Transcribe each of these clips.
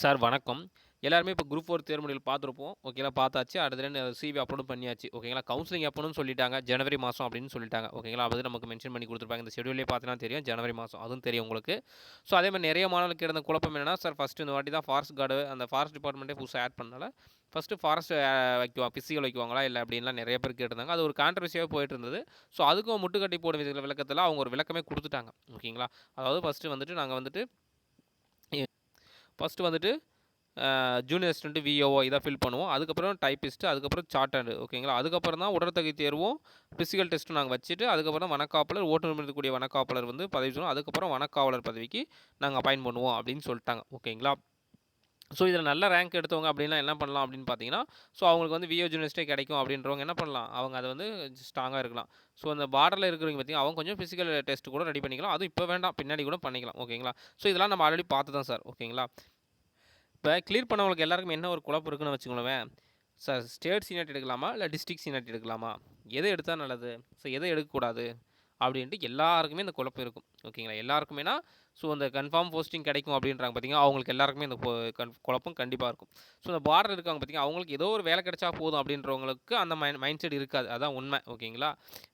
Sir வணக்கம். எல்லாருமே இப்போ குரூப் ஃபோர் தேர்முடியில் பார்த்துருப்போம். ஓகேங்களா பார்த்தாச்சு. அடுத்த சிவி அப்லோடும் பண்ணியாச்சு. ஓகேங்களா கவுன்சிலிங் எப்போன்னு சொல்லிட்டாங்க. ஜனவரி மாதம் அப்படின்னு சொல்லிட்டாங்க. ஓகேங்களா அது நமக்கு மென்ஷன் பண்ணி கொடுத்துருப்பாங்க. இந்த ஷெடியூலே பார்த்தீங்கன்னா தெரியும். ஜனவரி மாதம் அதுவும் தெரியும் உங்களுக்கு. ஸோ அதே மாதிரி நிறைய மாணவர்களுக்கு இருந்த குழப்பம் என்னன்னா, சார் ஃபஸ்ட்டு இந்த வாட்டி தான் ஃபாரஸ்ட் கார்டு அந்த ஃபாரஸ்ட் டிபார்ட்மெண்ட்டே புதுசாக ஆட் பண்ணனால, ஃபஸ்ட்டு ஃபாரஸ்ட் வைக்குவா பிசிகள் வைக்குவாங்களா இல்லை அப்படின்லாம் நிறைய பேர் கேட்டிருந்தாங்க. அது ஒரு கான்ட்ரவர்சியாக போயிட்டு இருந்தது. ஸோ அதுக்கும் முட்டுக்கட்டி போடும் வித விளக்கத்தில் அவங்க ஒரு விளக்கமே கொடுத்துட்டாங்க ஓகேங்களா. அதாவது ஃபஸ்ட்டு வந்துட்டு நாங்கள் வந்துட்டு ஃபஸ்ட்டு வந்துட்டு ஜூனியர் அசிஸ்டன்ட் விஓஓ இதை ஃபில் பண்ணுவோம். அதுக்கப்புறம் டைப்பிஸ்ட்டு அதுக்கப்புறம் சார்ட்டர்டு ஓகேங்களா. அதுக்கப்புறம் தான் உடற்தகுதி தேர்வும், ஃபிசிக்கல் டெஸ்ட்டும் நாங்கள் வச்சுட்டு, அதுக்கப்புறம் வனக்காப்பாளர், ஓட்டுநர் இருக்கக்கூடிய வனக்காப்பாளர் வந்து பதவி சொல்லுவோம். அதுக்கப்புறம் வனக்காவலர் பதவிக்கு நாங்கள் அப்பாயின் பண்ணுவோம் அப்படின்னு சொல்லிட்டாங்க ஓகேங்களா. ஸோ இதில் நல்ல ரேங்க் எடுத்தவங்க அப்படின்னா என்ன பண்ணலாம் அப்படின்னு பார்த்தீங்கன்னா, ஸோ அவங்களுக்கு வந்து விஏ ஜூனியர் கிடைக்கும் அப்படின்றவங்க என்ன பண்ணலாம், அவங்க அதை வந்து ஸ்ட்ராங்காக இருக்கலாம். ஸோ அந்த பார்டரில் இருக்கிறவங்க பார்த்தீங்கன்னா, அவங்க கொஞ்சம் ஃபிசிக்கல் டெஸ்ட் கூட ரெடி பண்ணிக்கலாம். அதுவும் இப்போ வேண்டாம். பின்னாடி கூட பண்ணிக்கலாம். ஓகேங்களா. ஸோ இதெல்லாம் நம்ம ஆல்ரெடி பார்த்து தான் சார். ஓகேங்களா. இப்போ கிளியர் பண்ணவங்களுக்கு எல்லாருக்கும் என்ன ஒரு குழப்பம் இருக்குன்னு வச்சுக்கோங்களேன். சார் ஸ்டேட் சீனியாரிட்டி எடுக்கலாமா? இல்லை டிஸ்ட்ரிக்ட் சீனியாரிட்டி எடுக்கலாமா? எதை எடுத்தால் நல்லது? ஸோ எதை எடுக்கக்கூடாது? அப்படின்ட்டு எல்லாருக்குமே இந்த குழப்பம் இருக்கும். ஓகேங்களா. எல்லாருக்குமேனா, ஸோ அந்த கன்ஃபார்ம் போஸ்டிங் கிடைக்கும் அப்படின்றாங்க பார்த்தீங்கன்னா அவங்களுக்கு எல்லாருக்குமே இந்த கன் குழப்பம் கண்டிப்பாக இருக்கும். ஸோ இந்த பார்டர் இருக்காங்க பார்த்தீங்கன்னா அவங்களுக்கு ஏதோ ஒரு வேலை கிடைச்சா போதும் அப்படின்றவங்களுக்கு அந்த மைண்ட் மைண்ட் செட் இருக்காது. அதான் உண்மை. ஓகேங்களா.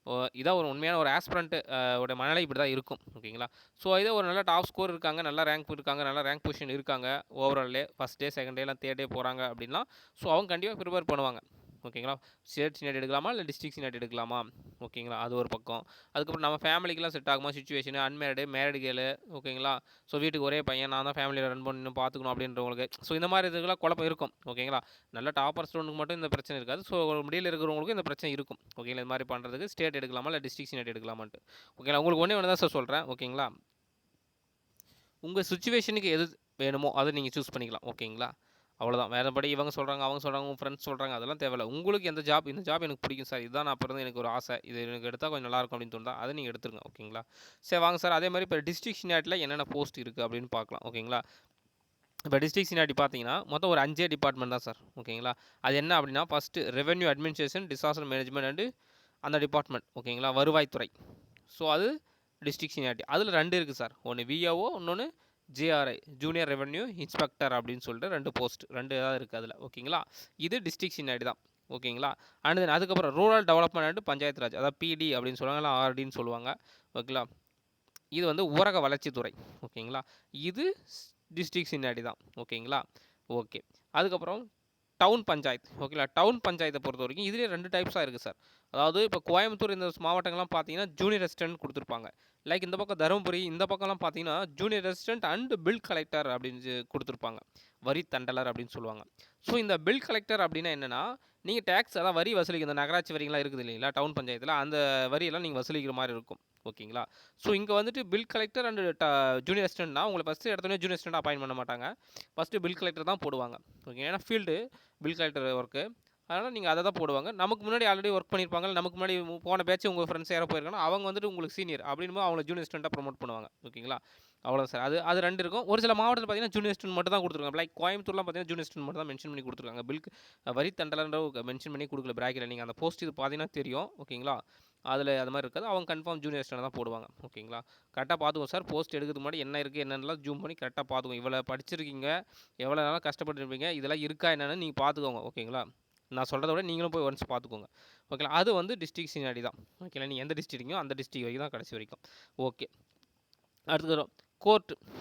ஓ இதான் ஒரு உண்மையான ஒரு ஆஸ்பிரண்ட்டு ஓட மனநிலை இப்படி தான் இருக்கும். ஓகேங்களா. ஸோ இதே ஒரு நல்ல டாப் ஸ்கோர் இருக்காங்க, நல்ல ரேங்க் இருக்காங்க, நல்ல ரேங்க் பொசிஷன் இருக்காங்க. ஓவரால்லே ஃபர்ஸ்ட் டே, செகண்ட் டேலாம் தேர்ட் டே போகிறாங்க அப்படின்னா, ஸோ அவங்க கண்டிப்பாக ப்ரிப்பேர் பண்ணுவாங்க. ஓகேங்களா. ஸ்டேட் சீனியாரிட்டி எடுக்கலாமா? இல்லை டிஸ்ட்ரிக்ட் சீனியாரிட்டி எடுக்கலாமா? ஓகேங்களா. அது ஒரு பக்கம். அதுக்கப்புறம் நம்ம ஃபேமிலிக்கெலாம் செட் ஆகுமா சுச்சுவேஷன் அன்மேரிடு, மேரிடு கேளு ஓகேங்களா. ஸோ வீட்டுக்கு ஒரே பையன் நான் தான் ஃபேமிலியில் ரன் பண்ணி இன்னும் பார்த்துக்கணும் அப்படின்றவங்களுக்கு, ஸோ இந்த மாதிரி இதுக்கெல்லாம் குழப்பம் இருக்கும். ஓகேங்களா. நல்ல டாப்பர் ஸ்டூடெண்ட்டுக்கு மட்டும் இந்த பிரச்சனை இருக்காது. ஸோ முடியல இருக்கிறவங்களுக்கும் இந்த பிரச்சனை இருக்கும். ஓகேங்களா. இந்த மாதிரி பண்ணுறதுக்கு ஸ்டேட் எடுக்கலாமா? இல்லை டிஸ்ட்ரிக்ட் சீனியாரிட்டி எடுக்கலாமான்ட்டு. ஓகேங்களா. உங்களுக்கு ஒன்றே ஒன்று தான் சார் சொல்கிறேன் ஓகேங்களா. உங்கள் சுச்சுவேஷனுக்கு எது வேணுமோ அதை நீங்கள் சூஸ் பண்ணிக்கலாம். ஓகேங்களா. அவ்வளோதான். வேறபடி இவங்க சொல்கிறாங்க அவங்க சொல்கிறாங்க உங்கள் ஃப்ரெண்ட்ஸ் சொல்கிறாங்க அதெல்லாம் தேவையில்ல. உங்களுக்கு எந்த ஜாப் இந்த ஜாப் எனக்கு பிடிக்கும் சார். இதுதான் நான் அப்ப எனக்கு ஒரு ஆசை. இது எனக்கு எடுத்தால் கொஞ்சம் நல்லாயிருக்கும் அப்படின்னு தோணுதா, அதை நீங்கள் எடுத்துருங்க. ஓகேங்களா. சரி வாங்க சார் அதே மாதிரி இப்போ டிஸ்ட்ரிக்ட் சினாட்டில் என்னென்ன போஸ்ட் இருக்குது அப்படின்னு பார்க்கலாம். ஓகேங்களா. இப்போ டிஸ்ட்ரிக்ட் சீனியாரிட்டி பார்த்தீங்கன்னா, மொத்தம் ஒரு அஞ்சே டிபார்ட்மெண்ட் தான் சார். ஓகேங்களா. அது என்ன அப்படின்னா, first revenue administration, disaster management and அந்த டிபார்ட்மெண்ட் ஓகேங்களா. வருவாய்த்துறை. ஸோ அது டிஸ்ட்ரிக்ட் சீனியாரிட்டி. அதில் ரெண்டு இருக்குது சார். ஒன்று விஏஓ, இன்னொன்று ஜிஆர்ஐ ஜூனியர் ரெவென்யூ இன்ஸ்பெக்டர் அப்படின்னு சொல்லிட்டு ரெண்டு போஸ்ட் 2 தான் இருக்குது அதில் ஓகேங்களா. இது டிஸ்ட்ரிக்ட் சீனியாரிட்டி தான். ஓகேங்களா. அண்ட் தென் அதுக்கப்புறம் rural development and panchayat raj அதாவது பிடி அப்படின்னு சொல்லுவாங்க, இல்லை ஆர்டின்னு சொல்லுவாங்க. ஓகேங்களா. இது வந்து ஊரக வளர்ச்சித்துறை. ஓகேங்களா. இது டிஸ்ட்ரிக்ட் சின்னாடி தான். ஓகேங்களா. ஓகே. அதுக்கப்புறம் டவுன் பஞ்சாயத்து. ஓகேங்களா. டவுன் பஞ்சாயத்தை பொறுத்த வரைக்கும் இதுலேயே ரெண்டு டைப்ஸாக இருக்குது சார். அதாவது இப்போ கோயம்புத்தூர் இந்த மாவட்டங்கள்லாம் பார்த்தீங்கன்னா, ஜூனியர் ரெசிடென்ட் கொடுத்துருப்பாங்க லைக் இந்த பக்கம் தருமபுரி இந்த பக்கம்லாம் பார்த்தீங்கன்னா, junior resident and bill collector அப்படின்னு கொடுத்துருப்பாங்க வரி தண்டலர் அப்படின்னு சொல்லுவாங்க. ஸோ இந்த பில் கலெக்டர் அப்படின்னா என்னென்னா நீங்கள் டேக்ஸ் அதான் வரி வசூலிக்க இந்த நகராட்சி வரிங்களாம் இருக்குது இல்லைங்களா, டவுன் பஞ்சாயத்தில் அந்த வரியெல்லாம் நீங்கள் வசூலிக்கிற மாதிரி இருக்கும். ஓகேங்களா. ஸோ இங்கே வந்துட்டு bill collector and the junior அசிஸ்டன்ட்னா உங்களை ஃபஸ்ட்டு எடுத்தோனே ஜூனியர் அசிஸ்டன்ட் அப்பாயின் பண்ண மாட்டாங்க. ஃபஸ்ட்டு பில் கலெக்டர் தான் போடுவாங்க. ஓகே. ஏன்னா ஃபீல்டு பில் கலெக்டர் ஒர்க்கு. அதனால் நீங்கள் அதை தான் போடுவாங்க. நமக்கு முன்னாடி ஆல்ரெடி ஒர்க் பண்ணியிருப்பாங்க. நமக்கு முன்னாடி போன பேச்சு உங்கள் ஃப்ரெண்ட்ஸ் யாரோ போயிருக்காங்கன்னா, அவங்க வந்துட்டு உங்களுக்கு சீனியர் அப்படின்னும்போது அவங்கள ஜூனியர் ஸ்டூடெண்ட்டாக ப்ரமோட் பண்ணுவாங்க. ஓகேங்களா. அவ்வளோ சார். அது அது ரெண்டு இருக்கும். ஒரு சில மாவட்டத்தில் பார்த்தீங்கன்னா, ஜூனியர் ஸ்டூடெண்ட் மட்டும் தான் கொடுத்துருக்காங்க லைக் கோயம்புத்தூர்லாம் பார்த்தீங்கன்னா, ஜூனியர் ஸ்டூடெண்ட் மட்டும் தான் மென்ஷன் பண்ணி கொடுத்துருக்காங்க பில்க் வரி தண்டலன்ற மென்ஷன் பண்ணி கொடுக்கல பிராக்கெட்ல. நீங்கள் அந்த போஸ்ட் இது பார்த்தீங்கன்னா தெரியும். ஓகேங்களா. அதில் அது மாதிரி இருக்காது. அவங்க கன்ஃபார்ம் ஜூனியர் அசிஸ்டன்ட் தான் போடுவாங்க. ஓகேங்களா. கரெக்டாக பார்த்துக்கோங்க சார். போஸ்ட் எடுக்கிறதுக்கு முன்னாடி என்ன இருக்குது என்னென்னலாம் ஜூம் பண்ணி கரெக்டாக பார்த்துக்கோங்க. இவ்வளோ படிச்சிருக்கீங்க, எவ்வளோ நாளாக கஷ்டப்பட்டுருப்பீங்க, இதெல்லாம் இருக்கா என்னென்னு நீங்கள் பார்த்துக்கோங்க. ஓகேங்களா. நான் சொல்கிறத விட நீங்களும் போய் ஒன்ஸ் பார்த்துக்கோங்க. ஓகேங்களா. அது வந்து டிஸ்ட்ரிக் சீனாடி தான். ஓகேங்களா. நீங்கள் எந்த டிஸ்ட்ரிக்டிங்கோ அந்த டிஸ்ட்ரிக் வரைக்கும் தான் கடைசி வரைக்கும். ஓகே. அடுத்தது வரும்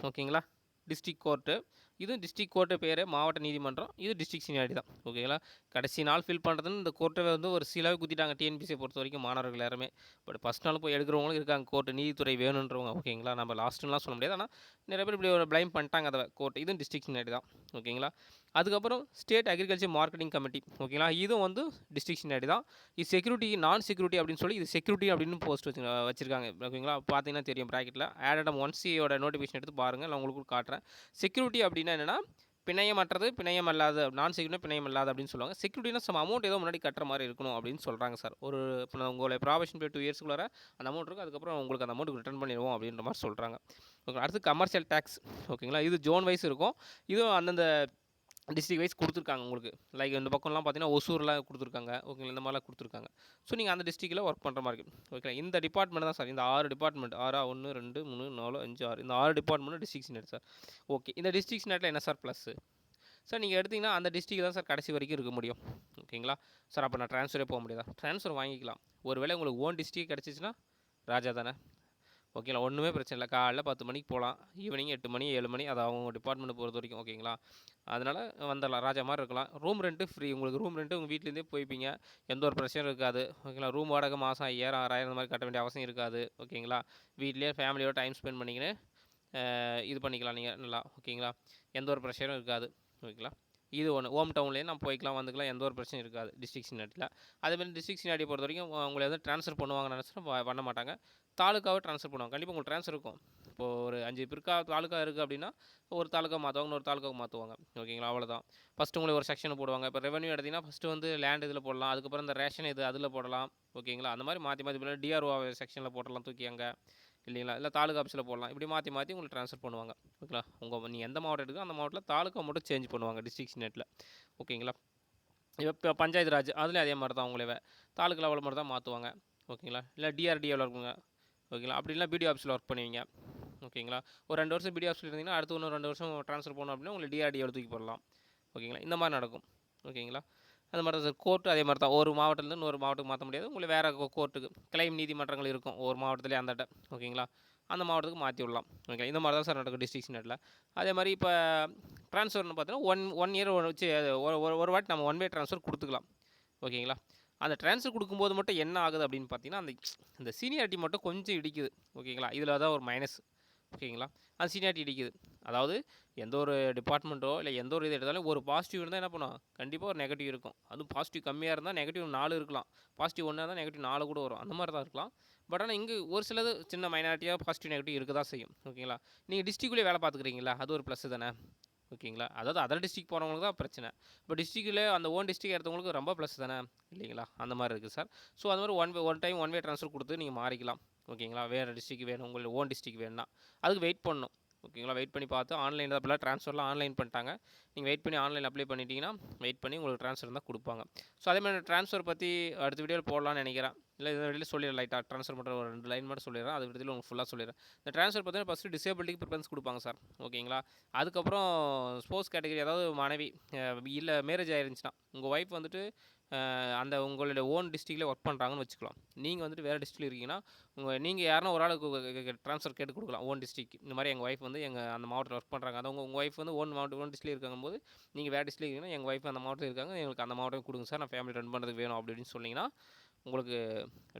ஓகேங்களா. District court. இதுவும் டிஸ்ட்ரிக் கோர்ட்டு பேர் மாவட்ட நீதிமன்றம். இது டிஸ்ட்ரிக் சீனியாரிட்டி தான். ஓகேங்களா. கடைசி நாள் ஃபில் பண்ணுறதுன்னு இந்த கோர்ட்டை வந்து ஒரு சீலாவே குத்திட்டாங்க பொறுத்த வரைக்கும் மாணவர்கள் எல்லாருமே. பட் ஃபஸ்ட் நாள் போய் எடுக்கிறவங்களும் இருக்காங்க கோர்ட்டு நீதித்துறை வேணுன்றவங்க. ஓகேங்களா. நம்ம லாஸ்ட்டுலாம் சொல்ல முடியாது. ஆனால் நிறைய பேர் இப்படி ஒரு பிளைம் பண்ணிட்டாங்க அதை கோர்ட். இதுவும் டிஸ்ட்ரிக் சீனியாரிட்டி தான். ஓகேங்களா. அதுக்கப்புறம் ஸ்டேட் அக்ரிகல்ச்சர் மார்க்கெட்டிங் கமிட்டி ஓகேங்களா. இதுவும் வந்து டிஸ்ட்ரிக்ட் சீனியாரிட்டி தான். இது செக்யூரிட்டி நான் செக்யூரிட்டி அப்படின்னு சொல்லி இது செக்யூரிட்டி அப்படின்னு போஸ்ட் வச்சு வச்சிருக்காங்க. ஓகேங்களா. பார்த்தீங்கன்னா தெரியும் ப்ராக்கெட்டில் ஆடட் ஒன் சியோட நோட்டிஃபிகேஷன் எடுத்து பாருங்கள் நான் உங்களுக்கு காட்டுறேன். செக்யூரிட்டி அப்படின்னா என்னென்னா பிணையமற்றது, பிணையம் அல்லாத நான் செக்யூரிட்டினா பிணையம் அல்லாத அப்படின்னு சொல்லுவாங்க. செக்யூரிட்டினா சம் அமௌண்ட் ஏதோ முன்னாடி கட்டுற மாதிரி இருக்கணும் அப்படின்னு சொல்கிறாங்க சார். ஒரு இப்போ நான் உங்களுடைய ப்ராபேஷன் பீரியட் டூ இயர்ஸ்க்குள்ளார அந்த அமௌண்ட் இருக்கும். அதுக்கப்புறம் உங்களுக்கு அந்த அமௌண்ட் ரிட்டர்ன் பண்ணிடுவோம் அப்படின்ற மாதிரி சொல்கிறாங்க ஓகே. அடுத்து கமர்ஷியல் டேக்ஸ் ஓகேங்களா. இது ஜோன் வைஸ் இருக்கும். இதுவும் அந்தந்த டிஸ்ட்ரிக் வைஸ் கொடுத்துருக்காங்க உங்களுக்கு. லைக் இந்த பக்கம்லாம் பார்த்தீங்கன்னா ஒசூர்லாம் கொடுத்துருக்காங்க. ஓகேங்களா இந்த மாதிரிலாம் கொடுத்துருக்காங்க. ஸோ நீங்கள் அந்த டிஸ்ட்ரிக்டில் ஒர்க் பண்ணுற மாதிரி இருக்குது ஓகே இந்த டிபார்ட்மெண்ட் தான் சார் இந்த ஆறு டிபார்ட்மெண்ட் ஆறா ஒன்று ரெண்டு மூணு நாலு அஞ்சு ஆறு. இந்த ஆறு department districts net sir okay இந்த டிஸ்ட்ரிக்ஸ் நெட்டில் என்ன சார் ப்ளஸ்ஸு சார் நீங்கள் எடுத்திங்கன்னா அந்த டிஸ்ட்ரிக் தான் சார் கடைசி வரைக்கும் இருக்க முடியும். ஓகேங்களா சார் அப்போ நான் ட்ரான்ஸ்ஃபரே போக முடியாதா? ட்ரான்ஸ்ஃபர் வாங்கிக்கலாம். ஒருவேளை உங்களுக்கு ஓன் டிஸ்ட்ரிக் கிடச்சிச்சின்னா ராஜா தானே? ஓகேங்களா? ஒன்றுமே பிரச்சனை இல்லை. காலைல பத்து மணிக்கு போகலாம் ஈவினிங் எட்டு மணி ஏழு மணி. அது அவங்க டிபார்ட்மெண்ட் பொறுத்த வரைக்கும் ஓகேங்களா? அதனால் வந்துடலாம். ராஜா மாதிரி இருக்கலாம். ரூம் ரெண்ட்டு ஃப்ரீ உங்களுக்கு ரூம் ரெண்ட்டு உங்கள் வீட்லேருந்தே போய்ப்பீங்க. எந்த ஒரு பிரச்சனையும் இருக்காது. ஓகேங்களா? ரூம் வாடகை மாதம் ஐயாயிரம் ஆறாயிரம் இந்த மாதிரி கட்ட வேண்டிய அவசியம் இருக்காது. ஓகேங்களா? வீட்லேயே ஃபேமிலியோட டைம் ஸ்பெண்ட் பண்ணிக்கின்னு இது பண்ணிக்கலாம் நீங்கள் நல்லா ஓகேங்களா? எந்த ஒரு ப்ரெஷரும் இருக்காது. ஓகேங்களா? இது ஒன்று ஹோம் டவுன்லேயே நம்ம போய்க்கலாம் வந்துக்கலாம். எந்த ஒரு பிரச்சனையும் இருக்காது டிஸ்ட்ரிக் சினாட்டியில் அதேமாதிரி டிஸ்ட்ரிக் சினாட்டி பொறுத்த வரைக்கும் உங்களை வந்து ட்ரான்ஸ்ஃபர் பண்ணுவாங்கன்னு நினச்சா பண்ண மாட்டாங்க. தாலுக்காவை ட்ரான்ஸ்ஃபர் பண்ணுவாங்க. கண்டிப்பாக உங்களுக்கு ட்ரான்ஸ்ஃபர் இருக்கும். இப்போது ஒரு அஞ்சு பிற்கா தாலுக்கா இருக்குது அப்படின்னா ஒரு தாலுக்கா மாற்றுவாங்க ஒரு தாலுக்காவுக்கு மாற்றுவாங்க ஓகேங்களா? அவ்வளோதான் ஃபஸ்ட்டு உங்களுக்கு ஒரு செக்ஷன் போடுவாங்க. இப்போ ரெவன்யூ எடுத்திங்கன்னா ஃபஸ்ட்டு வந்து லேண்ட் இதில் போடலாம். அதுக்கப்புறம் இந்த ரேஷன் இது அதில் போடலாம். ஓகேங்களா? அந்த மாதிரி மாற்றி மாற்றி போடலாம் டிஆர்ஓ செக்ஷனில் போடலாம் தூக்கி அங்கே இல்லைங்களா? இல்லை தாலுக்கா ஆஃபீஸில் போடலாம். இப்படி மாற்றி மாற்றி உங்களுக்கு ட்ரான்ஸ்ஃபர் பண்ணுவாங்க. ஓகேங்களா? உங்கள் நீங்கள் எந்த மாவட்டம் எடுக்கோ அந்த மாவட்டத்தில் தாலுக்கா மட்டும் சேஞ்ச் பண்ணுவாங்க டிஸ்ட்ரிக்ஸ் நெட்டில் ஓகேங்களா? இப்போ பஞ்சாயத்து ராஜ் அதுலேயும் அதே மாதிரி தான் உங்களே தாலுக்கா லெவலில் மட்டும் தான் மாற்றுவாங்க ஓகேங்களா? இல்லை டிஆர்டிஏவில் இருக்குங்க? ஓகேங்களா? அப்படி இல்லை பிடிஓ ஆஃபீஸில் ஒர்க் பண்ணுவீங்க. ஓகேங்களா? ஒரு ரெண்டு வருஷம் பிடிஓ ஆஃபீஸில் இருந்தீங்கன்னா அடுத்து இன்னும் ரெண்டு வருஷம் ட்ரான்ஸ்ஃபர் பண்ணணும் அப்படின்னா உங்களுக்கு டிஆர்டிஏவில் தூக்கி போடலாம். ஓகேங்களா? இந்த மாதிரி நடக்கும். ஓகேங்களா? அது மாதிரி தான் சார். கோர்ட்டு அதே மாதிரி தான். ஒரு மாவட்டத்துலேருந்து ஒரு மாவட்டத்துக்கு மாற்ற முடியாது. உங்களுக்கு வேறு கோர்ட்டுக்கு கிளைம் நீதிமன்றங்கள் இருக்கும். ஒரு மாவட்டத்துலேயே அந்த ஓகேங்களா அந்த மாவட்டத்துக்கு மாற்றி விடலாம். ஓகே இந்த மாதிரி தான் சார் நடக்கும் டிஸ்ட்ரிக்ஸ் நெட்டில் அதே மாதிரி இப்போ ட்ரான்ஸ்ஃபர்னு பார்த்தீங்கன்னா ஒன் ஒன் இயர் வச்சு ஒரு ஒரு ஒரு வாட்டி நம்ம ஒன் வே ட்ரான்ஸ்ஃபர் கொடுத்துக்கலாம். ஓகேங்களா அந்த ட்ரான்ஸ்ஃபர் கொடுக்கும்போது மட்டும் என்ன ஆகுது அப்படின்னு பார்த்தீங்கன்னா அந்த இந்த சீனியாரிட்டி மட்டும் கொஞ்சம் இடிக்குது. ஓகேங்களா இதில் தான் ஒரு மைனஸ் ஓகேங்களா? அது சீனியாரிட்டி இடிக்குது. அதாவது எந்த ஒரு டிபார்ட்மெண்ட்டோ இல்லை எந்த ஒரு இது எடுத்தாலும் ஒரு பாசிட்டிவ் இருந்தால் என்ன பண்ணுவோம் கண்டிப்பாக ஒரு நெகட்டிவ் இருக்கும். அதுவும் பாசிட்டிவ் கம்மியாக இருந்தால் நெகட்டிவ் நாலு இருக்கலாம். பாசிட்டிவ் ஒன்றா இருந்தால் நெகட்டிவ் நாலு கூட வரும். அந்த மாதிரி தான் இருக்கலாம். பட் ஆனால் இங்கே ஒரு சிலது சின்ன மைனாரிட்டியாக பாசிட்டிவ் நெகட்டிவ் இருக்க தான் செய்யும். ஓகேங்களா? நீங்கள் டிஸ்ட்ரிக்ட்லேயே வேலை பார்த்துக்குறீங்களா? அது ஒரு ப்ளஸ் தானே? ஓகேங்களா? அதாவது அதர் டிஸ்ட்ரிக் போகிறவங்களுக்கு தான் பிரச்சனை. இப்போ டிஸ்ட்ரிக்டில் அந்த ஓன் டிஸ்ட்ரிக் எடுத்தவங்களுக்கு ரொம்ப ப்ளஸ் தானே? இல்லைங்களா? அந்த மாதிரி இருக்குது சார் ஸோ அது மாதிரி one way one time one way transfer கொடுத்து நீங்கள் மாறிக்கலாம். ஓகேங்களா? வேறு டிஸ்ட்ரிக் வேணும் உங்களுக்கு ஓன் டிஸ்ட்ரிக் வேணும்னா. அதுக்கு வெயிட் பண்ணணும். ஓகேங்களா? வெயிட் பண்ணி பார்த்து ஆன்லைனில் அப்போலாம் ட்ரான்ஸ்ஃபர்லாம் ஆன்லைன் பண்ணிட்டாங்க. நீங்கள் வெயிட் பண்ணி ஆன்லைன் அப்ளை பண்ணிட்டீங்கன்னா வெயிட் பண்ணி உங்களுக்கு ட்ரான்ஸ்ஃபர் தான் கொடுப்பாங்க. ஸோ அதே மாதிரி ட்ரான்ஸ்ஃபர் பற்றி அடுத்த வீடியோவில் போடலாம்னு நினைக்கிறேன். இல்லை இந்த வெளியில் சொல்லிடுறேன் லைட்டாக ட்ரான்ஸ்ஃபர் பண்ணுற ஒரு ரெண்டு லைன் மட்டும் சொல்லிடுறேன். அது வீடியோவில் உங்களுக்கு ஃபுல்லாக சொல்லிடுறேன். இந்த ட்ரான்ஸ்ஃபர் பார்த்தீங்கன்னா ஃபஸ்ட்டு டிசேபிலிட்டிக்கு ப்ரிஃபரன்ஸ் கொடுப்பாங்க சார் ஓகேங்களா? அதுக்கப்புறம் ஸ்போர்ட்ஸ் கேட்டகரி அதாவது மனைவி இல்லை மேரேஜ் ஆயிருந்துச்சுன்னா உங்கள் ஒய்ஃப் வந்துட்டு அந்த உங்களுடைய ஓன் டிஸ்ட்ரிக்டில் ஒர்க் பண்ணுறாங்கன்னு வச்சுக்கலாம். நீங்கள் வந்துட்டு வேறு டிஸ்ட்ரிக்ட் இருக்கீங்கன்னா உங்கள் நீங்கள் யாருன்னா ஒரு ஆளுக்கு ட்ரான்ஸ்ஃபர் கேட்டு கொடுக்கலாம் ஓன் டிஸ்ட்ரிக் இந்த மாதிரி எங்கள் ஒய்ஃப் வந்து எங்கள் அந்த மாவட்டத்தில் ஒர்க் பண்ணுறாங்க அது உங்கள் உங்கள் ஒய்ஃப் வந்து ஓன் மாவட்டம் ஓன் டிஸ்ட்ரிக்ட் இருக்கும்போது நீங்கள் வேறு டிஸ்ட்ரிக்ட் இருக்கீங்கன்னா எங்கள் ஒய்ஃப் அந்த மாவட்டத்தில் இருக்காங்க எங்களுக்கு அந்த மாவட்டம் கொடுங்க சார் நான் ஃபேமிலி ரன் பண்ணுறதுக்கு வேணும் அப்படின்னு சொன்னீங்கன்னா உங்களுக்கு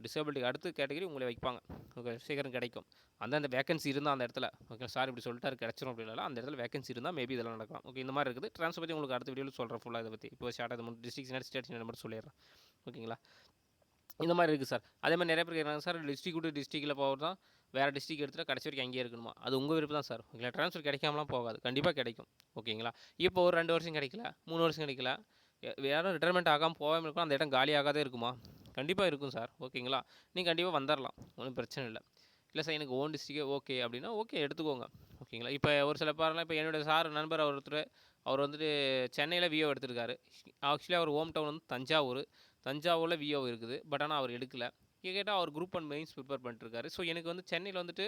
டிசேபிலிட்டி அடுத்த கேட்டகரி உங்களை வைப்பாங்க. உங்களுக்கு சீக்கிரம் கிடைக்கும். அந்தந்த வேகன்சி இருந்தால் அந்த இடத்துல. ஓகே சார் இப்படி சொல்லிட்டாரு கிடச்சிரும் அப்படின்னால அந்த இடத்துல வேகன்சி இருந்தால் மேபி இதெல்லாம் நடக்கலாம். ஓகே இந்த மாதிரி இருக்குது. ட்ரான்ஸ்ஃபர் பற்றி உங்களுக்கு அடுத்த வீடியோவில் சொல்கிறேன் ஃபுல்லாக இதை பற்றி இப்போ ஷார்ட் அது டிஸ்ட்ரிக்ட் ஸ்டேட் மட்டும் சொல்லிடுறேன். ஓகேங்களா இந்த மாதிரி இருக்குது சார் அதே மாதிரி நிறைய பேர் கேட்குறாங்க சார் டிஸ்ட்ரிக் விட்டு டிஸ்ட்ரிக்டில் போகிறது தான் வேறு டிஸ்ட்ரிக் எடுத்துகிட்டு கடைசி வரைக்கும் அங்கேயே இருக்கணுமா? அது உங்கள் விருப்பம் தான் சார் ஓகேங்களா ட்ரான்ஸ்ஃபர் கிடைக்காமலாம் போகாது. கண்டிப்பாக கிடைக்கும். ஓகேங்களா இப்போ ஒரு ரெண்டு வருஷம் கிடைக்கல மூணு வருஷம் கிடைக்கல. யாரும் ரிட்டைர்மெண்ட் ஆகாமல் போகாமல் இருக்கும் அந்த இடம் காலி ஆகாதே இருக்குமா? கண்டிப்பாக இருக்கும் சார். ஓகேங்களா? நீங்கள் கண்டிப்பாக வந்துடலாம் ஒன்றும் பிரச்சனை இல்லை. இல்லை சார் எனக்கு ஓன் டிஸ்ட்ரிக்டே ஓகே அப்படின்னா ஓகே எடுத்துக்கோங்க. ஓகேங்களா? இப்போ ஒரு சில பேரெலாம் இப்போ என்னுடைய சார் நண்பர் ஒருத்தர் அவர் வந்துட்டு சென்னையில் விஓ எடுத்திருக்காரு. ஆக்சுவலி அவர் ஹோம் டவுன் வந்து தஞ்சாவூர். தஞ்சாவூரில் விஓ இருக்குது. பட் ஆனால் அவர் எடுக்கல. கேட்டால் அவர் குரூப் அண்ட் மெயின்ஸ் ப்ரிப்பேர் பண்ணிட்டுருக்காரு. ஸோ எனக்கு வந்து சென்னையில் வந்துட்டு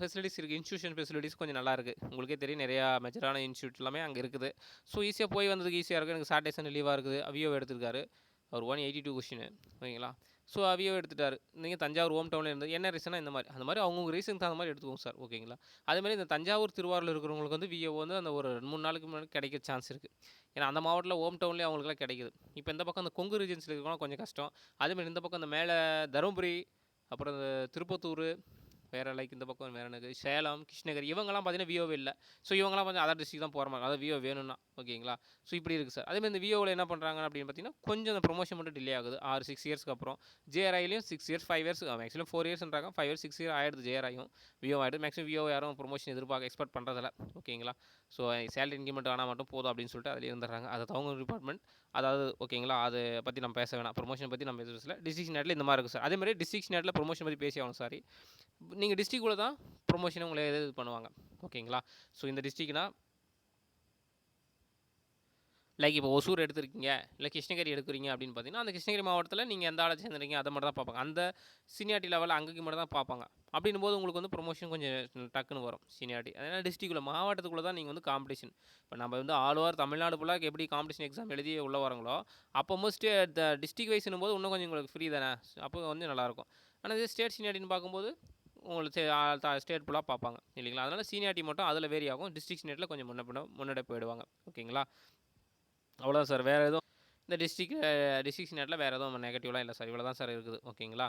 ஃபெசிலிட்டிஸ் இருக்குது இன்ஸ்டியூஷன் ஃபெசிலிட்டிஸ் கொஞ்சம் நல்லா இருக்குது உங்களுக்கே தெரியும் நிறையா மெஜரான இன்ஸ்டியூட் எல்லாமே அங்கே இருக்குது. ஸோ ஈஸியாக போய் வந்ததுக்கு ஈஸியாக இருக்குது எனக்கு சாட்டர்டே சண்டே லீவாக இருக்குது. விஓ எடுத்திருக்காரு. அவர் ஒன் எயிட்டி டூ கொஷின் ஓகேங்களா? ஸோ அவியோ எடுத்துட்டார். நீங்கள் தஞ்சாவூர் ஹோம் டவுனில் இருந்தது என்ன ரீசனாக இந்த மாதிரி. அந்த மாதிரி அவங்க ரீசனுக்கு தகுந்த மாதிரி எடுத்துக்கோங்க சார் ஓகேங்களா? அதேமாதிரி இந்த தஞ்சாவூர் திருவாரூர் இருக்கிறவங்களுக்கு வந்து விஓ வந்து அந்த ஒரு ரெண்டு மூணு நாளுக்கு முன்னாடி கிடைக்க சான்ஸ் இருக்குது ஏன்னா அந்த மாவட்டத்தில் ஹோம் டவுன்லேயே அவங்களுக்குலாம் கிடைக்குது. இப்போ இந்த பக்கம் அந்த கொங்கு ரீஜன்ஸில் இருக்கிறவங்க கொஞ்சம் கஷ்டம். அதேமாதிரி இந்த பக்கம் அந்த மேலே தருமபுரி அப்புறம் இந்த திருப்பத்தூர் வேறு லைக் இந்த பக்கம் வேறு எனக்கு சேலம் கிருஷ்ணகிரி இவங்கெல்லாம் பார்த்தீங்கன்னா விஓவே இல்லை. ஸோ இவங்கெல்லாம் வந்து அதர் டிஸ்ட்ரிக் தான் போகிற மாதிரி அதாவது விஓ வேணும்னா ஓகேங்களா? ஸோ இப்படி இருக்குது சார் அதே மாதிரி இந்த விஓவில் என்ன பண்ணுறாங்க அப்படின்னு பார்த்தீங்கன்னா கொஞ்சம் அந்த ப்ரொமோஷன் மட்டும் டிலே ஆகுது. ஆறு சிக்ஸ் இயர்ஸ்க்கு அப்புறம். ஜேஆர்ஐலையும் six years five years maximum four இயர்ஸ்ன்றாங்க five years six year ஆயிடுது ஜேஆர்ஐயும் விஓ ஆகிடுது மேக்ஸிமம் விஓ யாரும் ப்ரொமோஷன் எதிர்பார்க்க எக்ஸ்பெக்ட் பண்ணுறதில்ல ஓகேங்களா? ஸோ சேலரி இன்க்ரிமெண்ட் ஆனால் மட்டும் போதும் அப்படின்னு சொல்லிட்டு அதிலே இருந்துடுறாங்க. அது அவங்க டிபார்ட்மெண்ட் அதாவது ஓகேங்களா அதை பற்றி நம்ம பேச வேணாம். ப்ரொமோஷன் பற்றி நம்ம எதுவும் பேசல. டிஸ்ட்ரிக்ட் நேட்டில் இந்த மாதிரி இருக்குது சார் அதே மாதிரி டிஸ்ட்ரிக் நேட்டில் ப்ரொமோஷன் பற்றி பேசி ஆகணும் சாரி நீங்கள் டிஸ்ட்ரிக்டில் தான் ப்ரொமோஷனை உங்களை எது இது பண்ணுவாங்க. ஓகேங்களா? ஸோ இந்த டிஸ்ட்ரிக்ட்னா லைக் இப்போ ஒசூர் எடுத்திருக்கீங்க இல்லை கிருஷ்ணகிரி எடுக்கிறீங்க அப்படின்னு பார்த்தீங்கன்னா அந்த கிருஷ்ணகிரி மாவட்டத்தில் நீங்கள் எந்த ஆளை சேர்ந்துருக்கீங்க அதை மட்டும் தான் பார்ப்பாங்க. அந்த சீனியாரிட்டி லெவலில் அங்கேக்கு மட்டும் தான் பார்ப்பாங்க. அப்படின்னும் போது உங்களுக்கு வந்து ப்ரொமோஷன் கொஞ்சம் டக்குன்னு வரும் சீனியாரிட்டி அதனால் டிஸ்ட்ரிக்டில் மாவட்டத்துக்குள்ளே தான் நீங்கள் வந்து காம்படிஷன் இப்போ நம்ம வந்து ஆல் ஓவர் தமிழ்நாடு ஃபுல்லாக எப்படி காம்படிஷன் எக்ஸாம் எழுதி உள்ளே வராங்களோ அப்போ மோஸ்ட்டு த டிஸ்ட்ரிக் வைஸ்னும் போது இன்னும் கொஞ்சம் உங்களுக்கு ஃப்ரீ தானே? அப்போ வந்து நல்லாயிருக்கும் ஆனால் இது ஸ்டேட் சீனியாரிட்டின்னு பார்க்கும்போது உங்களுக்கு ஸ்டேட் ஃபுல்லாக பார்ப்பாங்க இல்லைங்களா? அதனால் சீனியாரிட்டி மட்டும் அதில் வேரி ஆகும். டிஸ்ட்ரிக் ஸ்டேட்டில் கொஞ்சம் முன்ன பின்ன முன்னாடி போயிடுவாங்க ஓகேங்களா? அவ்வளோதான் சார். வேறு எதுவும்? இந்த டிஸ்ட்ரிக் டிஸ்ட்ரிக் சீனியரில் வேறு எதுவும் நெகட்டிவ்லாம் இல்லை சார். இவ்வளோ தான் சார் இருக்குது ஓகேங்களா?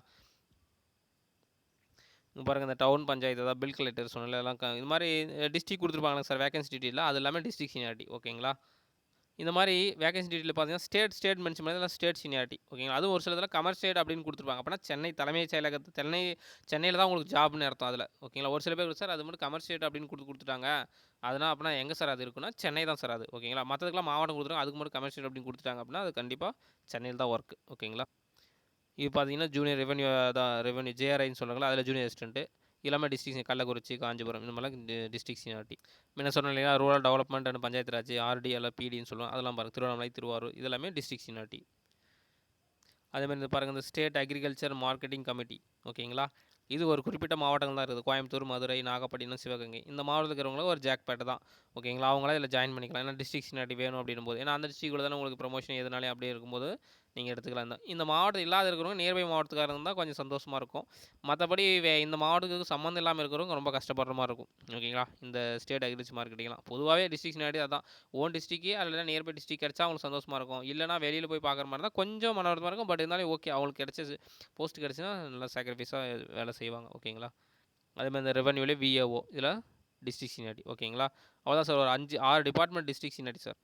பாருங்கள் இந்த டவுன் பஞ்சாயத்து தான் பில் கலெக்டர் சொன்னல எல்லாம் இது மாதிரி டிஸ்ட்ரிக் கொடுத்துருப்பாங்க சார்? வேகன்சி டீட்டெயில் அது எல்லாமே டிஸ்ட்ரிக் சீனியாரிட்டி ஓகேங்களா? இந்த மாதிரி வேகன்சி டீட்டெயில் பார்த்தீங்கன்னா ஸ்டேட் ஸ்டேட் மென்ஷன் பண்ணி ஸ்டேட் சீனியாரிட்டி ஓகேங்களா அதுவும் ஒரு சில இதில் கமர் ஸ்டேட் அப்படின்னு கொடுத்துருப்பாங்க. அப்படின்னா சென்னை தலைமை செயலகத்து சென்னை சென்னையில் தான் உங்களுக்கு ஜாப்னு அர்த்தம் அதில் ஓகேங்களா ஒரு சில பேர் சார் அது மட்டும் கமர் ஸ்டேட் அப்படின்னு கொடுத்து கொடுத்துட்டாங்க. அதனால் அப்படின்னா எங்கே சார் அது இருக்குன்னா சென்னை தான் சார் அது ஓகேங்களா மற்றதுக்கெல்லாம் மாவட்டம் கொடுத்துருக்காங்க. அதுக்கு மட்டும் கமர் ஸ்டேட் அப்படின்னு கொடுத்துட்டாங்க அப்படின்னா அது கண்டிப்பாக சென்னையில் தான் ஒர்க் ஓகேங்களா இது பார்த்தீங்கன்னா ஜூனியர் ரெவன்யூ தான் ரெவன்யூ ஜேஆர்ஐன்னு சொல்கிறாங்களா அதில் ஜூனியர் அசிஸ்டன்ட்டு எல்லாமே டிஸ்ட்ரிக்ஸ் கள்ளக்குறிச்சி காஞ்சிபுரம் இந்த மாதிரிலாம் டிஸ்ட்ரிக்ட் சீனியாரிட்டி முன்ன சொன்னேன் இல்லையா rural development and panchayat Raj RD எல்லாம் பிடின்னு சொல்லுவோம் அதெல்லாம் பாருங்க. திருவண்ணாமலை திருவாரூர் இதெல்லாமே டிஸ்ட்ரிக்ட் சீனியாரிட்டி அதேமாதிரி இந்த பாருங்கள் இந்த ஸ்டேட் அக்ரிகல்ச்சர் மார்க்கெட்டிங் கமிட்டி ஓகேங்களா? இது ஒரு குறிப்பிட்ட மாவட்டங்கள் தான் இருக்குது. கோயம்புத்தூர் மதுரை நாகப்பட்டினம் சிவகங்கை. இந்த மாவட்டத்தில் இருக்கிறவங்களுக்கு ஒரு ஜாக்பேட் தான். ஓகேங்களா? அவங்களாம் இதில் ஜாயின் பண்ணிக்கலாம். ஏன்னா டிஸ்ட்ரிக்ட் சீனியாரிட்டி வேணும் அப்படின்னும் போது ஏன்னா அந்த டிஸ்ட்ரிக்டில் தானே உங்களுக்கு ப்ரொமோஷன் எதுனாலே அப்படியே இருக்கும்போது நீங்கள் எடுத்துக்கலாம். இந்த இந்த மாவட்டம் இல்லாத இருக்கிறவங்க நியர்பை மாவட்டத்துக்காக இருந்தால் கொஞ்சம் சந்தோஷமாக இருக்கும். மற்றபடி வே இந்த மாவட்டத்துக்கு சம்மந்தம் இல்லாமல் இருக்கிறவங்க ரொம்ப கஷ்டப்படுற மாதிரி இருக்கும். ஓகேங்களா இந்த ஸ்டேட் அக்ரிச் மார்க்கெட்டிங்லாம் பொதுவாகவே டிஸ்ட்ரிக்ஸ் நாடி அதான். ஓன் டிஸ்ட்ரிக்கு அல்லது நியர்பை டிஸ்ட்ரிக் கிடச்சா அவங்களுக்கு சந்தோஷமாக இருக்கும். இல்லைனா வெளியில் போய் பார்க்குற மாதிரி தான் கொஞ்சம் மன வருத்தமாக இருக்கும். பட் இருந்தாலும் ஓகே அவங்களுக்கு கிடைச்ச போஸ்ட் கிடச்சுன்னா நல்லா சாக்ரிஃபைஸாக வேலை செய்வாங்க. ஓகேங்களா அதே மாதிரி இந்த ரெவன்யூலே விஏஓ இதில் டிஸ்ட்ரிக் சீனியாரிட்டி ஓகேங்களா அவ்வளோதான் சார் ஒரு அஞ்சு ஆறு டிபார்ட்மெண்ட் டிஸ்ட்ரிக் சீனியாரிட்டி சார்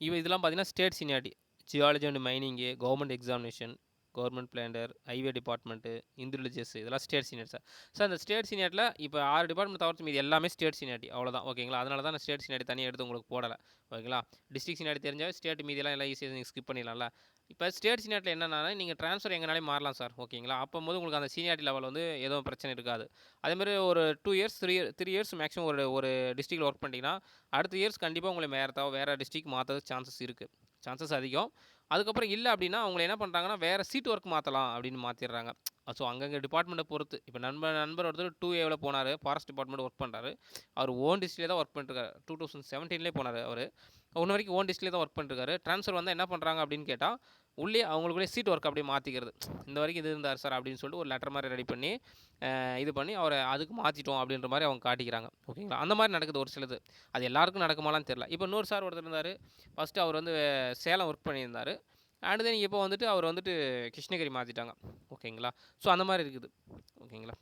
இவ இதெல்லாம் பார்த்தீங்கன்னா state seniority geology and mining government examination government planter highway department இந்திரிலிஜியஸ் இதெல்லாம் ஸ்டேட் சீனியர் சார் சார் அந்த ஸ்டேட் சீனியரில் இப்போ ஆறு டிபார்ட்மெண்ட் தவிர்த்து மீது எல்லாமே ஸ்டேட் சீனியாரிட்டி அவ்வளோதான் ஓகேங்களா அதனால தான் நான் ஸ்டேட் சீனியாரிட்டி தனியாக எடுத்து உங்களுக்கு போடலை. ஓகேங்களா டிஸ்ட்ரிக் சீனியாரிட்டி தெரிஞ்சால் ஸ்டேட் மீதியெல்லாம் எல்லாம் ஈஸியாக நீங்கள் ஸ்கிப் பண்ணிடலாம்ல. இப்போ ஸ்டேட் சீனியாரிட்டியில் என்னன்னா நீங்கள் ட்ரான்ஸ்ஃபர் எங்கனாலே மாறலாம் சார் ஓகேங்களா அப்போது உங்களுக்கு அந்த சீனியாரிட்டி லெவல் வந்து எதுவும் பிரச்சனை இருக்காது. அதேமாதிரி ஒரு two years three three years maximum ஒரு ஒரு டிஸ்ட்ரிக்டில் ஒர்க் பண்ணிட்டீங்கன்னா அடுத்த இயர்ஸ் கண்டிப்பாக உங்களை வேறு தவிர வேறு டிஸ்ட்ரிக் மாற்றுறதுக்கு சான்சஸ் இருக்குது சான்சஸ் அதிகம். அதுக்கப்புறம் இல்லை அப்படின்னா அவங்கள என்ன பண்ணுறாங்கன்னா வேறு சீட் ஒர்க் மாற்றலாம் அப்படின்னு மாற்றிடுறாங்க ஸோ அங்கங்கே டிபார்ட்மெண்ட்டை பொறுத்து இப்போ நண்பர் நண்பர் ஒருத்தர் டூ ஏவில் போனார். ஃபாரஸ்ட் டிபார்ட்மெண்ட் ஒர்க் பண்ணுறாரு அவர் ஓன் டிஸ்ட்ரிக்ட்லேயே தான் ஒர்க் பண்ணிருக்காரு டூ தௌசண்ட் செவன்டீன்லேயே போனார் அவர். ஒன்று வரைக்கும் ஓன் டிஸ்ட்ரிக்ட்லேயே தான் ஒர்க் பண்ணிருக்காரு ட்ரான்ஸ்ஃபர் வந்தால் என்ன பண்ணுறாங்க அப்படின்னு கேட்டால் உள்ளே அவங்களுக்குள்ளே சீட் ஒர்க் அப்படியே மாற்றிக்கிறது இந்த வரைக்கும் இது இருந்தார் சார் அப்படின்னு சொல்லிட்டு ஒரு லெட்டர் மாதிரி ரெடி பண்ணி இது பண்ணி அவரை அதுக்கு மாற்றிட்டோம் அப்படின்ற மாதிரி அவங்க காட்டிக்கிறாங்க. ஓகேங்களா? அந்த மாதிரி நடக்குது ஒரு சிலது. அது எல்லாருக்கும் நடக்குமாலாம் தெரில இப்போ இன்னொரு சார் ஒருத்தர் இருந்தார். ஃபஸ்ட்டு அவர் வந்து சேலம் ஒர்க் பண்ணியிருந்தார். அண்ட் தென் இப்போ வந்துட்டு அவர் வந்துட்டு கிருஷ்ணகிரி மாற்றிட்டாங்க ஓகேங்களா? ஸோ அந்த மாதிரி இருக்குது. ஓகேங்களா?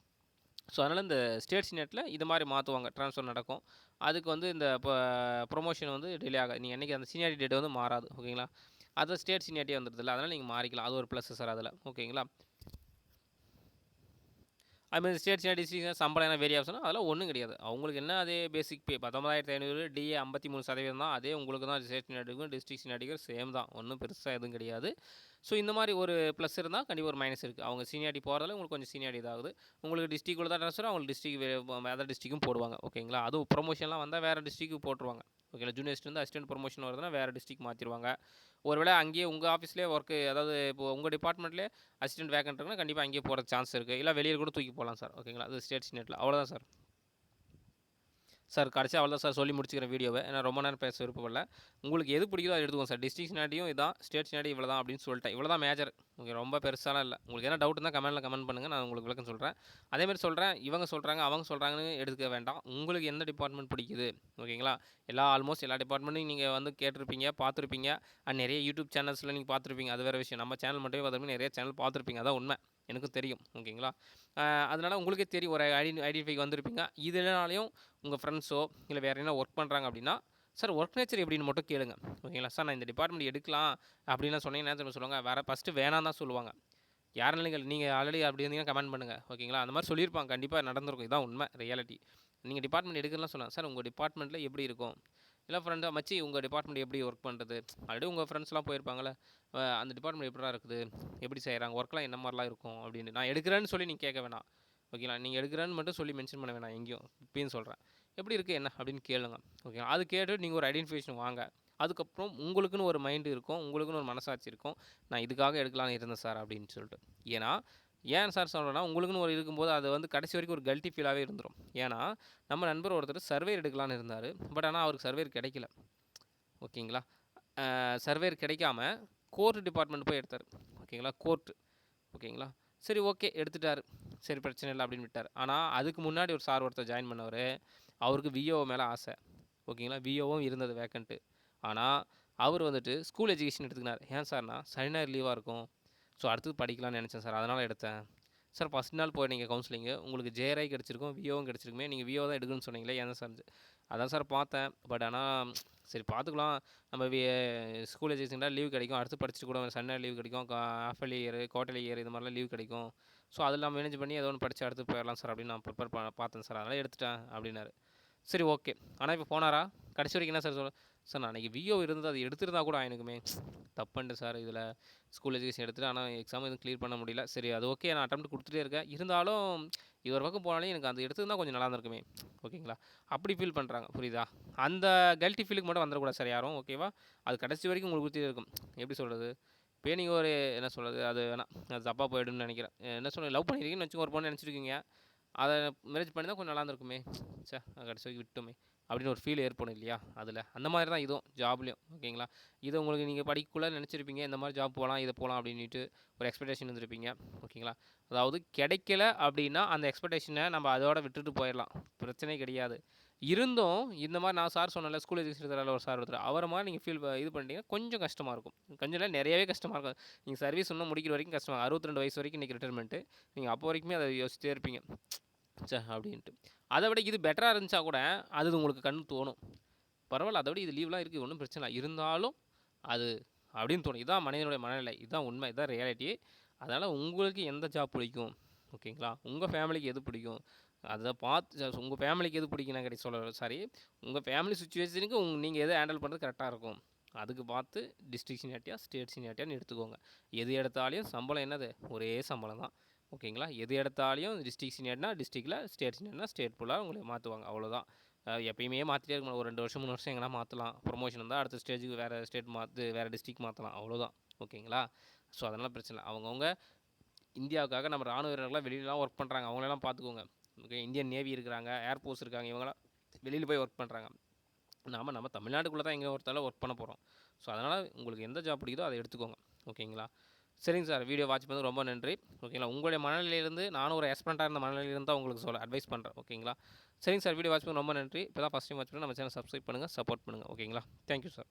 ஸோ அதனால் இந்த ஸ்டேட் சீனியரில் இது மாதிரி மாற்றுவாங்க ட்ரான்ஸ்ஃபர் நடக்கும். அதுக்கு வந்து இந்த இப்போ ப்ரொமோஷன் வந்து டிலே ஆகாது. நீங்கள் என்றைக்கு அந்த சீனியாரிட்டி டேட் வந்து மாறாது. ஓகேங்களா? அது ஸ்டேட் சீனியாரிட்டி வந்துடுதுல்ல. அதனால் நீங்கள் மாறிக்கலாம். அது ஒரு ப்ளஸ் சார் அதில். ஓகேங்களா? அதுமாதிரி ஸ்டேட் சீனியாரிட்டி சம்பளம் என்ன வேரி ஆப்ஷனோ அதெல்லாம் ஒன்றும் கிடையாது. அவங்களுக்கு என்ன அதே பேசிக் பே பத்தொம்பதாயிரத்தி ஐநூறு டிஏ ஐம்பத்தி மூணு சதவீதம் தான். அதே உங்களுக்கு தான் ஸ்டேட் சீனியாரிட்டிக்கும் டிஸ்ட்ரிக்ட் சீனியாரிட்டிக்கும் சேம் தான். ஒன்றும் பெருசாக எதுவும் கிடையாது. ஸோ இந்த மாதிரி ஒரு ப்ளஸ் இருந்தால் கண்டிப்பாக ஒரு மைனஸ் இருக்குது அவங்க சீனியாரிட்டி போகிறதால உங்களுக்கு கொஞ்சம் சீனியாரிட்டி இதாகுது. உங்களுக்கு டிஸ்ட்ரிக்ட் தான் ட்ரான்ஸ்ஃபர் அவங்களுக்கு டிஸ்ட்ரிக் வேறு டிஸ்ட்ரிக்கும் போடுவாங்க. ஓகேங்களா? அதுவும் ப்ரொமோஷன்லாம் வந்தால் வேறு டிஸ்ட்ரிக்கு போட்டுருவாங்க. ஓகேங்களா? ஜூனியர்ஸ்ட் வந்து அசிஸ்டன்ட் ப்ரொமோஷன் வருதுன்னா வேறு டிஸ்ட்ரிக் மாற்றிடுவாங்க ஒருவேளை அங்கேயே உங்கள் ஆஃபீஸ்லேயே ஒர்க்கு அதாவது இப்போ உங்கள் டிபார்ட்மெண்ட்லேயே அசிஸ்டன்ட் வேக்கன்ட் இருக்குன்னா கண்டிப்பாக அங்கேயே போகிற சான்ஸ் இருக்குது இல்லை வெளியில் கூட தூக்கி போகலாம் சார் ஓகேங்களா அது ஸ்டேட் சீனியரில் அவ்வளோதான் சார் சார் கடைசியாக அவ்வளோ சார் சொல்லி முடிச்சுக்கிறேன் வீடியோவை. ஏன்னா ரொம்ப நேரம் பேச விருப்பப்படல உங்களுக்கு எது பிடிக்குதோ அதை எடுத்துக்கோங்க சார். டிஸ்ட்ரிக்ட் சினாட்டியும் இதான் ஸ்டேட் இவ்வளோ தான் அப்படின்னு சொல்லிட்டேன். இவ்வளோ தான் மேஜர் உங்களுக்கு ரொம்ப பெருசாலாம் இல்லை. உங்களுக்கு என்ன டவுட் இருந்தால் கமெண்ட்டில் கமெண்ட் பண்ணுங்கள் நான் உங்களுக்கு விளக்கம் சொல்கிறேன் அதேமாதிரி சொல்கிறேன் இவங்க சொல்கிறாங்க அவங்க சொல்கிறாங்கன்னு எடுத்துக்க வேண்டாம். உங்களுக்கு எந்த டிபார்ட்மெண்ட் பிடிக்குது? ஓகேங்களா? எல்லா ஆல்மோஸ்ட் எல்லா டிபார்ட்மெண்ட்டையும் நீங்கள் வந்து கேட்டிருப்பீங்க பார்த்துருப்பீங்க. அண்ட் நிறைய யூடியூப் சேனல்ஸில் நீங்கள் பார்த்துருப்பீங்க. அது வேறு விஷயம். நம்ம சேனல் மட்டுமே பார்த்துருப்பீங்க. நிறைய சேனல் பார்த்துருப்பீங்க. அதான் உண்மை. எனக்கும் தெரியும் ஓகேங்களா? அதனால் உங்களுக்கே தெரியும் ஒரு ஐடி ஐடென்டிஃபை வந்திருப்பீங்க. இதனாலையும் உங்கள் ஃப்ரெண்ட்ஸோ இல்லை வேறு என்ன ஒர்க் பண்ணுறாங்க அப்படின்னா சார் ஒர்க் நேச்சர் எப்படின்னு மட்டும் கேளுங்க. ஓகேங்களா? சார் நான் இந்த டிபார்ட்மெண்ட் எடுக்கலாம் அப்படின்னு சொன்னீங்கன்னா என்ன சொல்லுவாங்க? வேறு ஃபஸ்ட்டு வேணாம் தான் சொல்லுவாங்க. யாரும் நீங்கள் நீங்கள் ஆல்ரெடி அப்படி இருந்தீங்கன்னா கமெண்ட் பண்ணுங்கள் ஓகேங்களா? அந்த மாதிரி சொல்லியிருப்பாங்க கண்டிப்பாக நடந்திருக்கும். இதான் உண்மை ரியாலிட்டி நீங்கள் டிபார்ட்மெண்ட் எடுக்கலாம் சொல்லலாம் சார் உங்கள் டிபார்ட்மெண்ட்டில் எப்படி இருக்கும்? இல்லை ஃப்ரெண்டாக மச்சி உங்கள் டிபார்ட்மெண்ட் எப்படி ஒர்க் பண்ணுறது ஆல்ரெடி உங்கள் ஃப்ரெண்ட்ஸ்லாம் போயிருப்பாங்களே அந்த டிபார்ட்மெண்ட் எப்படி இருக்குது? எப்படி செய்கிறாங்க ஒர்க்லாம் என்ன மாதிரிலாம் இருக்கும்? அப்படின்னு. நான் எடுக்கிறேன்னு சொல்லி நீங்கள் கேட்க வேணாம். ஓகேங்களா நீங்கள் எடுக்கிறேன்னு மட்டும் சொல்லி மென்ஷன் பண்ண வேணாம். எங்கேயும் இப்பயும் சொல்கிறேன் எப்படி இருக்குது என்ன? அப்படின்னு கேளுங்க. ஓகேங்களா அது கேட்டு நீங்கள் ஒரு ஐடென்டிஃபிகேஷன் வாங்க. அதுக்கப்புறம் உங்களுக்குன்னு ஒரு மைண்டு இருக்கும். உங்களுக்குன்னு ஒரு மனசாட்சி இருக்கும். நான் இதுக்காக எடுக்கலாம்னு இருந்தேன் சார் அப்படின்னு சொல்லிட்டு. ஏன்னா ஏன் சார் சொல்கிறேன்னா உங்களுக்குன்னு ஒரு இருக்கும்போது அது வந்து கடைசி வரைக்கும் ஒரு கல்ட்டி ஃபீலாகவே இருந்துடும் ஏன்னா நம்ம நண்பர் ஒருத்தர் சர்வேர் எடுக்கலான்னு இருந்தார். பட் ஆனால் அவருக்கு சர்வேர் கிடைக்கல. ஓகேங்களா? சர்வேர் கிடைக்காம கோர்ட் டிபார்ட்மெண்ட் போய் எடுத்தார். ஓகேங்களா? கோர்ட்டு ஓகேங்களா? சரி ஓகே எடுத்துட்டார். சரி பிரச்சனை இல்லை அப்படின்னு விட்டார். ஆனால் அதுக்கு முன்னாடி ஒரு சார் ஒருத்தர் ஜாயின் பண்ணவர் அவருக்கு விஓ மேலே ஆசை. ஓகேங்களா? விஓவும் இருந்தது வேக்கண்ட்டு ஆனால் அவர் வந்துட்டு ஸ்கூல் எஜுகேஷன் எடுத்துக்கினார். ஏன் சார்னா சனி ஞாயிறு லீவாக இருக்கும். ஸோ அடுத்தது படிக்கலாம்னு நினச்சேன் சார் அதனால் எடுத்தேன். சார் ஃபஸ்ட் நாள் போய் நீங்கள் கவுன்சிலிங்கு உங்களுக்கு ஜேஆர்ஐ கிடச்சிருக்கும் விஓவும் கிடச்சிருக்குமே நீங்கள் விஓ தான் எடுக்கணும்னு சொன்னீங்களே ஏன் சார் அதான் சார் பார்த்தேன். பட் ஆனால் சரி பார்த்துக்கலாம். நம்ம வி ஸ்கூல் எஜுகேஷனில் லீவ் கிடைக்கும். அடுத்து படிச்சுட்டு கூட சண்டே லீவ் கிடைக்கும். ஹாஃபலி இயர் குவார்டர்லி இயர் இது மாதிரிலாம் லீவ் கிடைக்கும். ஸோ அதெல்லாம் மேனேஜ் பண்ணி ஏதோ ஒன்று படித்து அடுத்து போயிடலாம் சார் அப்படின்னு நான் ப்ரிப்பேர் பண்ண பார்த்தேன் சார் அதனால் எடுத்துட்டேன் அப்படின்னாரு. சரி ஓகே ஆனால் இப்போ போனாரா? கடைசி வரைக்கும் என்ன சார் சொல்ல சார் நான் அன்றைக்கி விஓ இருந்தது அது எடுத்துருந்தா கூட எனக்குமே தப்புண்டு சார் இதில் ஸ்கூல் எஜுகேஷன் எடுத்துகிட்டு ஆனால் எக்ஸாம் எதுவும் க்ளியர் பண்ண முடியல. சரி அது ஓகே நான் அட்டம் கொடுத்துட்டே இருக்கேன். இருந்தாலும் இவர் பக்கம் போனாலே எனக்கு அந்த எடுத்துருந்தா கொஞ்சம் நல்லா இருந்திருக்குமே. ஓகேங்களா அப்படி ஃபீல் பண்ணுறாங்க புரியுதா? அந்த கல்ட்டி ஃபீலுக்கு மட்டும் வந்துடக்கூடாது சார் யாரும் ஓகேவா அது கடைசி வரைக்கும் உங்களுக்கு கொடுத்துட்டே இருக்கும். எப்படி சொல்கிறது இப்போ நீங்கள் ஒரு என்ன சொல்கிறது அது வேணாம் அது தப்பாக போயிடும்னு நினைக்கிறேன். என்ன சொல்ல லவ் பண்ணியிருக்கீங்கன்னு வச்சுக்கோங்க ஒரு பொண்ணு நினச்சிருக்கீங்க அதை மேரேஜ் பண்ணி தான் கொஞ்சம் நல்லா இருந்திருக்குமே. சார் கடைசி வரைக்கும் விட்டுமே அப்படின்னு ஒரு ஃபீல் ஏற்படும் இல்லையா? அதில். அந்த மாதிரி தான் இதுவும் ஜாப்லேயும் ஓகேங்களா? இது உங்களுக்கு நீங்கள் படிக்கக்குள்ளே நினச்சிருப்பீங்க இந்த மாதிரி ஜாப் போகலாம் இதை போகலாம் அப்படின்ட்டு ஒரு எக்ஸ்பெக்டேஷன் இருந்திருப்பீங்க. ஓகேங்களா? அதாவது கிடைக்கல அப்படின்னா அந்த எக்ஸ்பெக்டேஷனை நம்ம அதோட விட்டுட்டு போயிடலாம். பிரச்சனை கிடையாது. இருந்தும் இந்த மாதிரி நான் சார் சொன்னல ஸ்கூல் எஜுகேஷன் ஒரு சார் ஒருத்தர் அவரை மாதிரி நீங்கள் ஃபீல் இது பண்ணிட்டீங்கன்னா கொஞ்சம் கஷ்டமாக இருக்கும். கொஞ்சம் இல்லை நிறையவே கஷ்டமாக இருக்கும். நீங்கள் சர்வீஸ் இன்னும் முடிக்கிற வரைக்கும் கஷ்டமாக அறுபத்தி ரெண்டு வயசு வரைக்கும் இன்றைக்கி ரிட்டைர்மெண்ட்டு நீங்கள் அப்போ வரைக்குமே அதை யோசிச்சிட்டே இருப்பீங்க. சே அப்படின்ட்டு. அதை விட இது பெட்டராக இருந்துச்சா கூட அது உங்களுக்கு கண் தோணும். பரவாயில்ல அதை விட இது லீவ்லாம் இருக்குது ஒன்றும் பிரச்சனை இல்லை. இருந்தாலும் அது அப்படின்னு தோணும். இதுதான் மனிதனுடைய மனநிலை இதுதான் உண்மை இதுதான் ரியாலிட்டி அதனால் உங்களுக்கு எந்த ஜாப் பிடிக்கும்? ஓகேங்களா உங்கள் ஃபேமிலிக்கு எது பிடிக்கும்? அதை பார்த்து உங்கள் ஃபேமிலிக்கு எது பிடிக்கும் நான் கிடையாது சொல்ல சாரி உங்கள் ஃபேமிலி சுச்சுவேஷனுக்கு உங் நீங்கள் எதை ஹேண்டில் பண்ணுறது கரெக்டாக இருக்கும். அதுக்கு பார்த்து டிஸ்ட்ரிக் சீனியாரிட்டியா ஸ்டேட் சீனியாரிட்டியான்னு எடுத்துக்கோங்க. எது எடுத்தாலையும் சம்பளம் என்னது? ஒரே சம்பளம் தான். ஓகேங்களா? எது எடுத்தாலையும் டிஸ்ட்ரிக் சீனியர்னா டிஸ்ட்ரிக்டில் ஸ்டேட் சீனியர்னா ஸ்டேட் ஃபுல்லாக உங்களை மாற்றுவாங்க அவ்வளோதான் எப்பயுமே மாற்றிட்டே இருக்கணும் ஒரு ரெண்டு வருஷம் மூணு வருஷம் எங்கன்னா மாற்றலாம் ப்ரொமோஷன் இருந்தால் அடுத்த ஸ்டேஜுக்கு வேறு ஸ்டேட் மாற்று வேறு டிஸ்ட்ரிக் மாற்றலாம் அவ்வளோதான் ஓகேங்களா? ஸோ அதனால் பிரச்சனை இல்லை. அவங்கவுங்க இந்தியாவுக்காக நம்ம ராணுவ வீரர்கள்லாம் வெளியிலலாம் ஒர்க் பண்ணுறாங்க அவங்களெல்லாம் பார்த்துக்கோங்க ஓகே இந்தியன் நேவி இருக்கிறாங்க ஏர்ஃபோர்ஸ் இருக்காங்க இவங்களாம் வெளியில் போய் ஒர்க் பண்ணுறாங்க நாம் நம்ம தமிழ்நாட்டுக்குள்ளே தான் எங்கே ஒருத்தாலும் ஒர்க் பண்ண போகிறோம் ஸோ அதனால் உங்களுக்கு எந்த ஜாப் பிடிக்குதோ அதை எடுத்துக்கோங்க. ஓகேங்களா? சரிங்க சார். வீடியோ வாட்ச் பண்ணது ரொம்ப நன்றி. ஓகேங்களா? உங்களுடைய மனநிலையிலேருந்து நானும் ஒரு எக்ஸ்பெண்ட்டாக இருந்த மனநிலையிலேருந்து தான் உங்களுக்கு சொல்ல அட்வைஸ் பண்ணுறேன் ஓகேங்களா? சரிங்க சார். வீடியோ வாட்ச் பண்ண ரொம்ப நன்றி. இப்போ தான் ஃபஸ்ட் டைம் வாட்ச் பண்ணி நம்ம சேனல் சப்ஸ்கிரைப் பண்ணுங்கள் சப்போர்ட் பண்ணுங்கள் ஓகேங்களா? Thank you sir